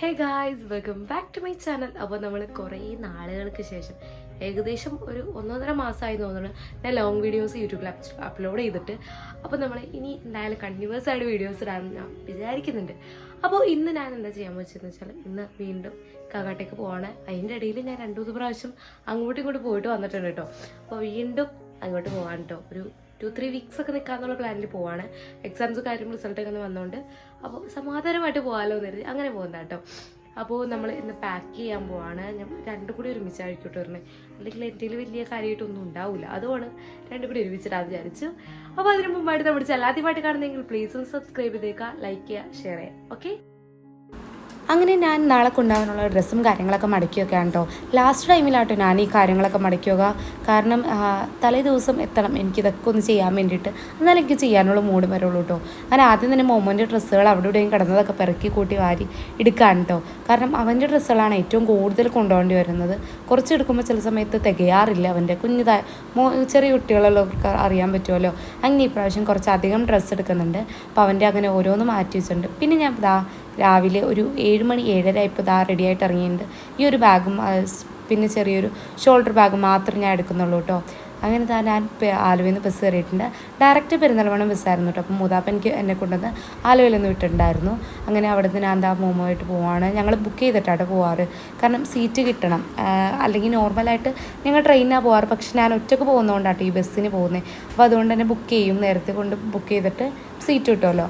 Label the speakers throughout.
Speaker 1: Hey guys welcome back to my channel അപ്പോൾ നമ്മൾ കുറേ നാളുകൾക്ക് ശേഷം ഏകദേശം ഒരു ഒന്നൊന്നര മാസമായി തോന്നുന്നു. ഞാൻ ലോങ് വീഡിയോസ് യൂട്യൂബിൽ അപ്ലോഡ് ചെയ്തിട്ട്. അപ്പോൾ നമ്മൾ ഇനി എന്തായാലും കണ്ടിന്യൂസ് ആയിട്ട് വീഡിയോസ് ഇടാമെന്ന് ഞാൻ വിചാരിക്കുന്നുണ്ട്. അപ്പോൾ ഇന്ന് ഞാൻ എന്താ ചെയ്യാൻ വെച്ചതെന്ന് വെച്ചാൽ ഇന്ന് വീണ്ടും കാക്കാട്ടേക്ക് പോവാണ്. അതിന്റെ ഇടയിൽ ഞാൻ രണ്ടു മൂന്ന് പ്രാവശ്യം അങ്ങോട്ടും ഇങ്ങോട്ടും പോയിട്ട് വന്നിട്ടുണ്ട് കേട്ടോ. അപ്പോൾ വീണ്ടും അങ്ങോട്ട് പോകാൻ കേട്ടോ ഒരു ടു ത്രീ വീക്സ് ഒക്കെ നിൽക്കാന്നുള്ള പ്ലാനിൽ പോവാണ്. എക്സാംസ് കാര്യം റിസൾട്ട് ഒക്കെ വന്നുകൊണ്ട് അപ്പോൾ സമാധാനമായിട്ട് പോകാമല്ലോ എന്ന് കരുതി അങ്ങനെ പോകുന്ന കേട്ടോ അപ്പോൾ നമ്മൾ ഇന്ന് പാക്ക് ചെയ്യാൻ പോവാണ്. ഞാൻ രണ്ടും കൂടി ഒരുമിച്ചായിരിക്കും വരുന്നത് അല്ലെങ്കിൽ എന്റെ വലിയ കാര്യമായിട്ടൊന്നും ഉണ്ടാവില്ല അതുകൊണ്ട് രണ്ടും കൂടി ഒരുമിച്ചിട്ടാ വിചാരിച്ചു. അപ്പോൾ അതിന് മുമ്പായിട്ട് നമ്മുടെ ചാനൽ ആദ്യമായിട്ട് കാണുന്നെങ്കിൽ പ്ലീസ് ഒന്ന് സബ്സ്ക്രൈബ് ചെയ്തേക്കുക ലൈക്ക് ചെയ്യുക ഷെയർ ചെയ്യുക. ഓക്കെ അങ്ങനെ ഞാൻ നാളെ കൊണ്ടുപോകാനുള്ള ഡ്രസ്സും കാര്യങ്ങളൊക്കെ മടക്കി വെക്കാൻ കേട്ടോ ലാസ്റ്റ് ടൈമിലാട്ടോ ഞാൻ ഈ കാര്യങ്ങളൊക്കെ മടക്കി വെക്കുക. കാരണം തലേ ദിവസം എത്തണം. എനിക്കിതൊക്കെ ഒന്ന് ചെയ്യാൻ വേണ്ടിയിട്ട്. എന്നാലും എനിക്ക് ചെയ്യാനുള്ള മൂഡ് വരുള്ളൂ കേട്ടോ അങ്ങനെ ആദ്യം തന്നെ മോമോന്റെ ഡ്രസ്സുകൾ അവിടെ ഇവിടെയും കിടന്നതൊക്കെ പെറുക്കി കൂട്ടി വാരി എടുക്കാൻ കേട്ടോ കാരണം അവന്റെ ഡ്രസ്സുകളാണ് ഏറ്റവും കൂടുതൽ കൊണ്ടുപോകേണ്ടി വരുന്നത്. കുറച്ച് എടുക്കുമ്പോൾ ചില സമയത്ത് തികയാറില്ല അവന്റെ കുഞ്ഞിതായ മോ ചെറിയ കുട്ടികളുള്ളവർക്ക് അറിയാൻ പറ്റുമല്ലോ. അങ്ങനെ ഇപ്രാവശ്യം കുറച്ചധികം ഡ്രസ്സ് എടുക്കുന്നുണ്ട്. അപ്പോൾ അവന്റെ അങ്ങനെ ഓരോന്ന് മാറ്റി വെച്ചിട്ടുണ്ട്. പിന്നെ ഞാൻ ദാ രാവിലെ ഒരു ഏഴ് മണി ഏഴര ഇപ്പോൾ ഇതാ റെഡി ആയിട്ട് ഇറങ്ങിയിട്ടുണ്ട്. ഈ ഒരു ബാഗും പിന്നെ ചെറിയൊരു ഷോൾഡർ ബാഗ് മാത്രം ഞാൻ എടുക്കുന്നുള്ളൂ കേട്ടോ. അങ്ങനെ താ ഞാൻ ആലുവയിൽ നിന്ന് ബസ് കയറിയിട്ടുണ്ട്. ഡയറക്റ്റ് പെരുന്തൽമണ്ണ ബസ്സായിരുന്നു കേട്ടോ. അപ്പോൾ മൂതാപ്പ എനിക്ക് എന്നെ കൊണ്ടുവന്ന് ആലുവയിൽ നിന്ന് വിട്ടിട്ടുണ്ടായിരുന്നു. അങ്ങനെ അവിടെ നിന്ന് ഞാൻ എന്താ മോമോയിട്ട് പോവാണ്. ഞങ്ങൾ ബുക്ക് ചെയ്തിട്ടാണ് പോവാറ്. കാരണം സീറ്റ് കിട്ടണം. അല്ലെങ്കിൽ നോർമലായിട്ട് ഞങ്ങൾ ട്രെയിനിനാണ് പോവാറ്. പക്ഷെ ഞാൻ ഒറ്റയ്ക്ക് പോകുന്നതുകൊണ്ടാട്ടോ ഈ ബസ്സിന് പോകുന്നത് അപ്പോൾ അതുകൊണ്ട് തന്നെ ബുക്ക് ചെയ്യും. നേരത്തെ കൊണ്ട് ബുക്ക് ചെയ്തിട്ട് സീറ്റ് കിട്ടുമല്ലോ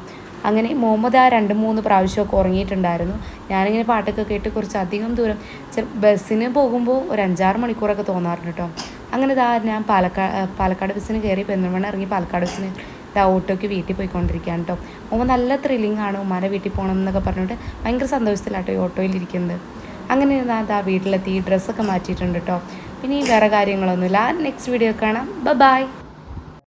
Speaker 1: അങ്ങനെ മുഹമ്മദ് ആ രണ്ട് മൂന്ന് പ്രാവശ്യമൊക്കെ ഉറങ്ങിയിട്ടുണ്ടായിരുന്നു. ഞാനിങ്ങനെ പാട്ടൊക്കെ കേട്ട് കുറച്ച് അധികം ദൂരം ബസ്സിന് പോകുമ്പോൾ ഒരു അഞ്ചാറ് മണിക്കൂറൊക്കെ തോന്നാറുണ്ട് കേട്ടോ അങ്ങനെ ഇതാ ഞാൻ പാലക്കാട് പാലക്കാട് ബസ്സിന് കയറി പെരുന്തൽമണ്ണ ഇറങ്ങി പാലക്കാട് ബസ്സിന് ഇതാ ഓട്ടോയ്ക്ക് വീട്ടിൽ പോയിക്കൊണ്ടിരിക്കുകയാണ് കേട്ടോ ഉമ്മ നല്ല ത്രില്ലിംഗ് ആണ് ഉമ്മാരെ വീട്ടിൽ പോകണം എന്നൊക്കെ പറഞ്ഞിട്ട് ഭയങ്കര സന്തോഷത്തിലാട്ടോ ഈ ഓട്ടോയിലിരിക്കുന്നത് അങ്ങനെ ഞാൻ ഇതാ വീട്ടിലെത്തി ഡ്രസ്സൊക്കെ മാറ്റിയിട്ടുണ്ട് കേട്ടോ പിന്നെ ഈ വേറെ കാര്യങ്ങളൊന്നുമില്ല. നെക്സ്റ്റ് വീഡിയോ കാണാം. ബൈ